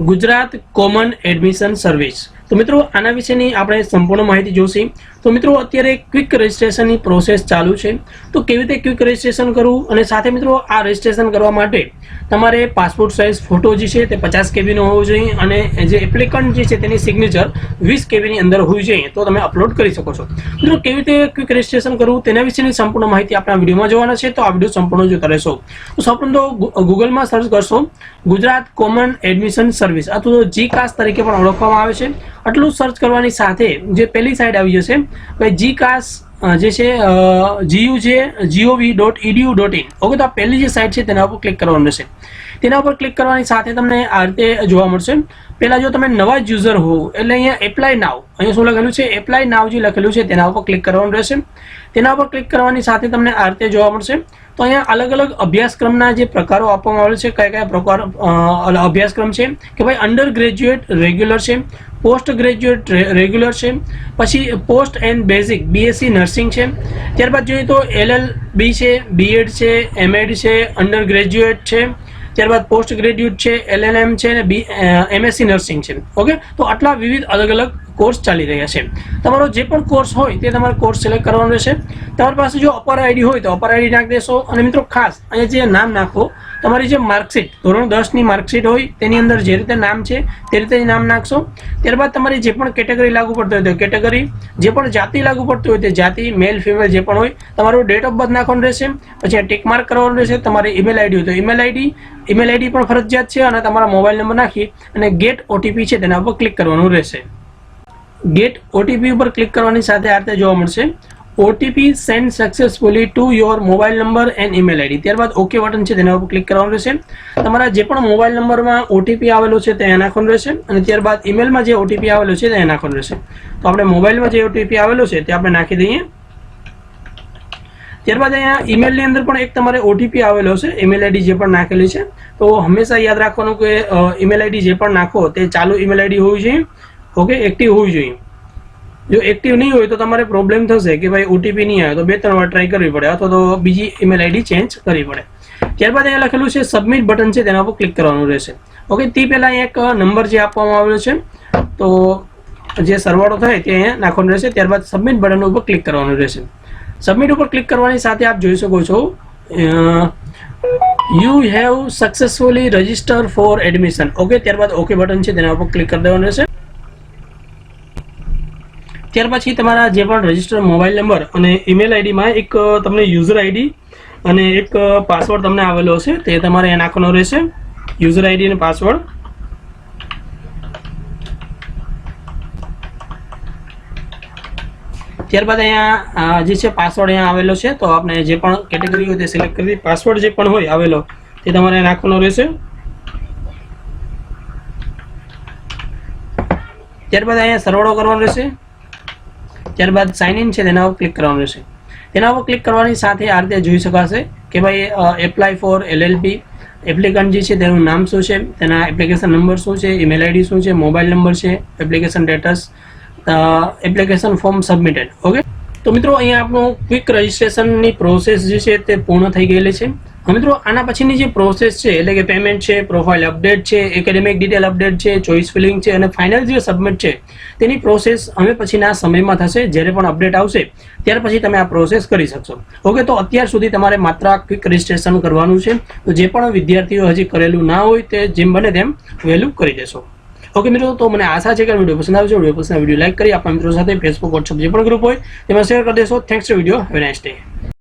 Gujarat common admission service. તો મિત્રો આના વિશેની આપણે સંપૂર્ણ માહિતી જોશી. તો મિત્રો, અત્યારે ક્વિક રજિસ્ટ્રેશનની પ્રોસેસ ચાલુ છે. તો કેવી રીતે ક્વિક રજિસ્ટ્રેશન કરવું? અને સાથે મિત્રો, આ રજિસ્ટ્રેશન કરવા માટે તમારે પાસપોર્ટ સાઇઝ ફોટો જે છે તે પચાસ કેબીનો હોવો જોઈએ અને જે એપ્લિકન્ટ જે છે તેની સિગ્નેચર વીસ કેબીની અંદર હોવી જોઈએ. તો તમે અપલોડ કરી શકો છો. મિત્રો, કેવી રીતે ક્વિક રજિસ્ટ્રેશન કરવું તેના વિશેની સંપૂર્ણ માહિતી આપણા વિડીયોમાં જોવાના છે. તો આ વીડિયો સંપૂર્ણ જોતા રહેશો. તો સૌપ્રથમ તો ગૂગલમાં સર્ચ કરશો, ગુજરાત કોમન એડમિશન સર્વિસ અથવા તો જી કાસ તરીકે પણ ઓળખવામાં આવે છે. આટલું સર્ચ કરવાની સાથે જે પહેલી સાઇટ આવી જશે ભાઈ જી છે જીયુ છે, GOV dot EDU dot in. Okay, તો આ પહેલી જે સાઇટ છે તેના ઉપર ક્લિક કરવાનું રહેશે. તેના ઉપર ક્લિક કરવાની સાથે તમને આ રીતે જોવા મળશે. પહેલાં જો તમે નવા જ યુઝર હો એટલે અહીંયા એપ્લાય નાવ અહીંયા શું લખેલું છે? એપ્લાય નાવ જે લખેલું છે તેના ઉપર ક્લિક કરવાનું રહેશે. તેના ઉપર ક્લિક કરવાની સાથે તમને આ રીતે જોવા મળશે. તો અહીંયા અલગ અલગ અભ્યાસક્રમના જે પ્રકારો આપવામાં આવેલ છે, કયા કયા પ્રકાર અભ્યાસક્રમ છે, કે ભાઈ અંડર ગ્રેજ્યુએટ રેગ્યુલર છે પોસ્ટ ગ્રેજ્યુએટ રેગ્યુલર છે, પછી post and basic BSc nursing છે. ત્યારબાદ જોઈએ તો એલએલ બી છે બીએડ છે એમએડ છે અંડર ગ્રેજ્યુએટ છે ત્યારબાદ પોસ્ટ ગ્રેજ્યુએટ છે એલએલએમ છે અને બી એમએસસી નર્સિંગ છે. ઓકે? તો આટલા વિવિધ અલગ અલગ કોર્સ ચાલી રહ્યા છે. તમારો જે પણ કોર્સ હોય તે તમારે કોર્સ સિલેક્ટ કરવાનો રહેશે. તમારી પાસે જો અપર આઈડી હોય તો અપર આઈડી નાખી દેશો. અને મિત્રો ખાસ, અહીંયા જે નામ નાખો, તમારી જે માર્કશીટ ધોરણ દસની માર્કશીટ હોય, તેની અંદર જે રીતે નામ છે, તે રીતે નામ નાખશો. ત્યારબાદ તમારી જે પણ કેટેગરી લાગુ પડતી હોય તે કેટેગરી જે પણ જાતિ લાગુ પડતી હોય તે જાતિ મેલ ફિમેલ જે પણ હોય, તમારું ડેટ ઓફ બર્થ નાખવાનું રહેશે. પછી ટિક માર્ક કરવાનું રહેશે, તમારી ઈમેલ આઈડી હોય તો ઈમેલ આઈડી ઈમેલ આઈડી પણ ફરજિયાત છે અને તમારા મોબાઈલ નંબર નાખી અને ગેટ ઓટીપી છે તેના ઉપર ક્લિક કરવાનું રહેશે. ગેટ ઓટીપી ઉપર ક્લિક કરવાની સાથે આ રીતે જોવા મળશે. OTP send successfully to your mobile number and email ID ત્યારબાદ ઓકે બટન છે તેના ઉપર ક્લિક કરવાનું રહેશે. તમારા જે પણ મોબાઈલ નંબરમાં ઓટીપી આવેલો છે તે એના નાખવાનું રહેશે અને ત્યારબાદ ઈમેલમાં જે ઓટીપી આવેલો છે તે નાખવાનું રહેશે. તો આપણે મોબાઈલમાં જે ઓટીપી આવેલો છે તે આપણે નાખી દઈએ. ત્યારબાદ અહીંયા ઈમેલની અંદર પણ એક તમારે ઓટીપી આવેલો છે ઈમેલ આઈડી જે પણ નાખેલી છે. તો હંમેશા યાદ રાખવાનું કે ઈમેલ આઈડી જે પણ નાખો તે ચાલુ ઈમેલ આઈડી હોવી જોઈએ. ઓકે એક્ટિવ હોવી જોઈએ. જો એક્ટિવ નહીં હોય તો તમારે પ્રોબ્લેમ થશે કે ભાઈ ઓટીપી નહીં આવે, તો બે ત્રણ વાર ટ્રાય કરવી પડે અથવા તો બીજી ઈમેલ આઈડી ચેન્જ કરવી પડે. ત્યારબાદ અહીંયા લખેલું છે સબમિટ બટન છે, તેના ઉપર ક્લિક કરવાનું રહેશે. ઓકે તે પહેલાં એક નંબર જે આપવામાં આવેલો છે, તો જે સરવાળો થાય તે અહીંયા નાખવાનું રહેશે. ત્યારબાદ સબમિટ બટન ઉપર ક્લિક કરવાનું રહેશે. સબમિટ ઉપર ક્લિક કરવાની સાથે આપ જોઈ શકો છો you have successfully register for admission okay ત્યારબાદ ઓકે બટન છે, તેના ઉપર ક્લિક કરી દેવાનું રહેશે. ત્યાર પછી તમારા જે પણ રજિસ્ટર મોબાઈલ નંબર અને ઈમેલ આઈડીમાં એક તમને યુઝર આઈડી અને એક પાસવર્ડ તમને આવેલો હશે, તે તમારે એ નાખવાનો રહેશે. યુઝર આઈડી અને પાસવર્ડ ત્યારબાદ અહીંયા જે છે પાસવર્ડ અહીંયા આવેલો છે, તો આપણે જે પણ કેટેગરી હોય તે સિલેક્ટ કરી પાસવર્ડ જે પણ હોય આવેલો, તે તમારે નાખવાનો રહેશે. ત્યારબાદ અહીંયા સરવાળો કરવાનો રહેશે. ત્યારબાદ સાઇન ઇન છે, તેના ઉપર ક્લિક કરવાનું રહેશે. તેના ઉપર ક્લિક કરવાની સાથે આ રીતે જોઈ શકાશે કે ભાઈ એપ્લાય ફોર એલએલપી એપ્લિકન્ટ જે છે, તેનું નામ શું છે, તેના એપ્લિકેશન નંબર શું છે ઈમેલ આઈડી શું છે મોબાઈલ નંબર છે application status application form submitted okay તો મિત્રો, અહીંયા આપણું ક્વિક રજિસ્ટ્રેશનની પ્રોસેસ જે છે, તે પૂર્ણ થઈ ગયેલી છે. મિત્રો, આના પછીની જે પ્રોસેસ છે, એટલે કે પેમેન્ટ છે પ્રોફાઇલ અપડેટ છે એકેડેમિક ડિટેલ અપડેટ છે ચોઇસ ફિલિંગ છે, અને ફાઇનલ જે સબમિટ છે, તેની પ્રોસેસ હવે પછીના સમયમાં થશે, જ્યારે પણ અપડેટ આવશે, ત્યાર પછી તમે આ પ્રોસેસ કરી શકશો. ઓકે, તો અત્યાર સુધી તમારે માત્ર ક્વિક રજિસ્ટ્રેશન કરવાનું છે. તો જે પણ વિદ્યાર્થીઓ હજી કરેલું ના હોય, તે જેમ બને તેમ વહેલું કરી દેશો. ઓકે, મિત્રો, તો મને આશા છે કે વીડિયો પસંદ આવશે. વીડિયો પસંદ વીડિયો લાઈક કરી આપણા મિત્રો સાથે ફેસબુક વોટ્સઅપ જે પણ ગ્રુપ હોય, તેમાં શેર કરી દેશો. Thanks video day